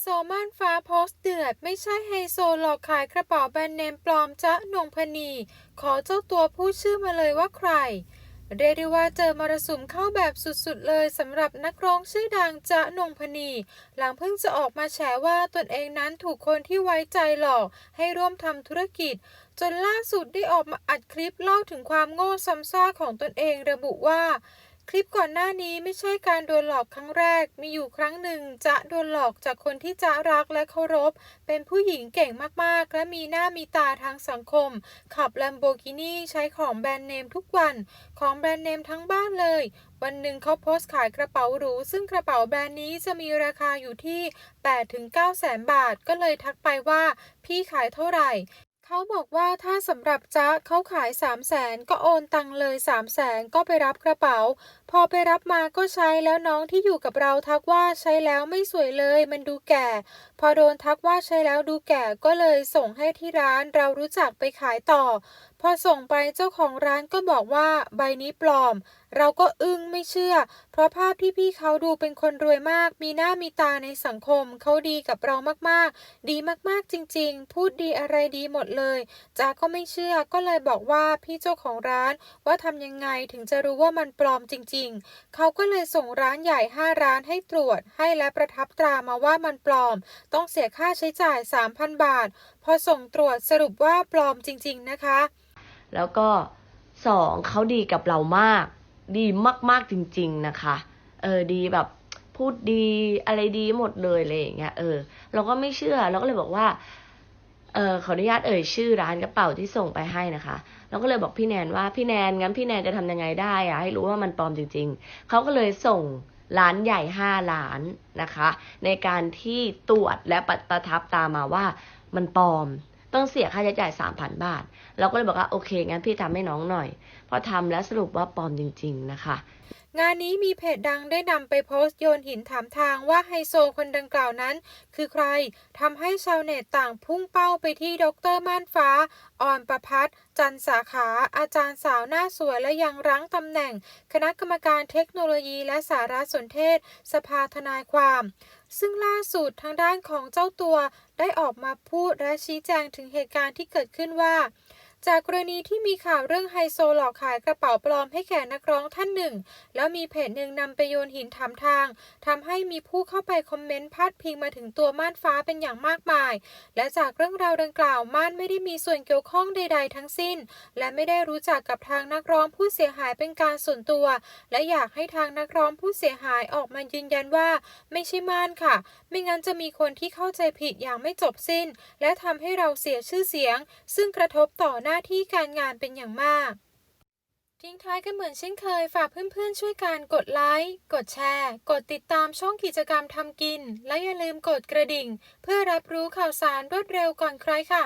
โซม่านฟ้าโพสต์เดือด ไม่ใช่ไฮโซหลอกขายกระเป๋าแบรนด์เนมปลอมจ๊ะนงพนี ขอเจ้าตัวพูดชื่อมาเลยว่าใคร เรียกได้ว่าเจอมรสุมเข้าแบบสุดๆเลยสำหรับนักร้องชื่อดังจ๊ะนงพนี หลังเพิ่งจะออกมาแฉว่าตนเองนั้นถูกคนที่ไว้ใจหลอก ให้ร่วมทำธุรกิจ จนล่าสุดได้ออกมาอัดคลิปเล่าถึงความโง่ซ้ำซ่าของตนเองระบุว่า คลิปก่อนหน้านี้ไม่ใช่การโดนหลอกครั้งแรก มีอยู่ครั้งหนึ่งจะโดนหลอกจากคนที่จะรักและเคารพ เป็นผู้หญิงเก่งมากๆ และมีหน้ามีตาทางสังคม ขับ Lamborghini ใช้ของแบรนด์เนมทุกวัน ของแบรนด์เนมทั้งบ้านเลย วันหนึ่งเขาโพสต์ขายกระเป๋าหรู ซึ่งกระเป๋าแบรนด์นี้จะมีราคาอยู่ที่ 8-9 แสนบาท ก็เลยทักไปว่า พี่ขายเท่าไหร่ เขาบอกว่าถ้าสำหรับจ๊ะเขาขาย3 0 0แสนก็โอนตังเลย3 0 0แสนก็ไปรับกระเป๋า พอไปรับมาก็ใช้แล้วน้องที่อยู่กับเราทักว่าใช้แล้วไม่สวยเลยมันดูแก่ พอโดนทักว่าใช้แล้วดูแก่ก็เลยส่งให้ที่ร้านเรารู้จักไปขายต่อ พอส่งไปเจ้าของร้านก็บอกว่าใบนี้ปลอม เราก็อึ้งไม่เชื่อ เพราะภาพที่พี่เขาดูเป็นคนรวยมาก มีหน้ามีตาในสังคม เขาดีกับเรามากๆ ดีมากๆจริงๆ พูดดีอะไรดีหมดเลยจ้าก็ไม่เชื่อก็เลยบอกว่าพี่เจ้าของร้านว่าทำยังไงถึงจะรู้ว่ามันปลอมจริง ๆ เขาก็เลยส่งร้านใหญ่5ร้านให้ตรวจ ให้และประทับตรามาว่ามันปลอม ต้องเสียค่าใช้จ่าย 3,000 บาท พอส่งตรวจสรุปว่าปลอมจริง ๆ นะคะ แล้วก็สองเขาดีกับเรามาก ดีมากๆจริง ๆนะคะ เออดีแบบพูดดีอะไรดีหมดเลยอะไรอย่างเงี้ยเออ เราก็ไม่เชื่อเราก็เลยบอกว่า เออขออนุญาตเอ่ยชื่อร้านกระเป๋าที่ส่งไปให้นะคะเราก็เลยบอกพี่แนนว่าพี่แนนงั้นพี่แนนจะทำยังไงได้อะให้รู้ว่ามันปลอมจริง ๆเขาก็เลยส่งร้านใหญ่ห้าร้านนะคะ ในการที่ตรวจและประทับตามาว่ามันปลอม ต้องเสียค่าใช้จ่ายสามพันบาท เราก็เลยบอกว่าโอเคงั้นพี่ทำให้น้องหน่อย พอทำแล้วสรุปว่าปลอมจริง ๆ นะคะ งานนี้มีเพจดังได้นำไปโพสต์โยนหินถามทางว่าไฮโซคนดังกล่าวนั้น คือใครทำให้ชาวเน็ตต่างพุ่งเป้าไปที่ดรม่านฟ้าออนประพัฒน์จันสาขา อาจารย์สาวหน้าสวยและยังรั้งตำแหน่ง คณะกรรมการเทคโนโลยีและสารสนเทศ สภาทนายความ ซึ่งล่าสุดทางด้านของเจ้าตัวได้ออกมาพูดและชี้แจงถึงเหตุการณ์ที่เกิดขึ้นว่า จากกรณีที่มีข่าวเรื่องไฮโซหลอกขายกระเป๋าปลอมให้แก่นักร้องท่านหนึ่ง แล้วมีเพจหนึ่งนำไปโยนหินถามทางทำให้มีผู้เข้าไปคอมเมนต์พาดพิงมาถึงตัวม่านฟ้าเป็นอย่างมากมาย และจากเรื่องราวดังกล่าวม่านไม่ได้มีส่วนเกี่ยวข้องใด ๆ ทั้งสิ้น และไม่ได้รู้จักกับทางนักร้องผู้เสียหายเป็นการส่วนตัว และอยากให้ทางนักร้องผู้เสียหายออกมายืนยันว่า ไม่ใช่ม่านค่ะ ไม่งั้นจะมีคนที่เข้าใจผิดอย่างไม่จบสิ้น และทำให้เราเสียชื่อเสียง ซึ่งกระทบต่อหน้าที่การงานเป็นอย่างมาก ทิ้งท้ายกันเหมือนเช่นเคย ฝากเพื่อนๆช่วยกันกดไลค์ กดแชร์ กดติดตามช่องกิจกรรมทำกิน และอย่าลืมกดกระดิ่ง เพื่อรับรู้ข่าวสารรวดเร็วก่อนใครค่ะ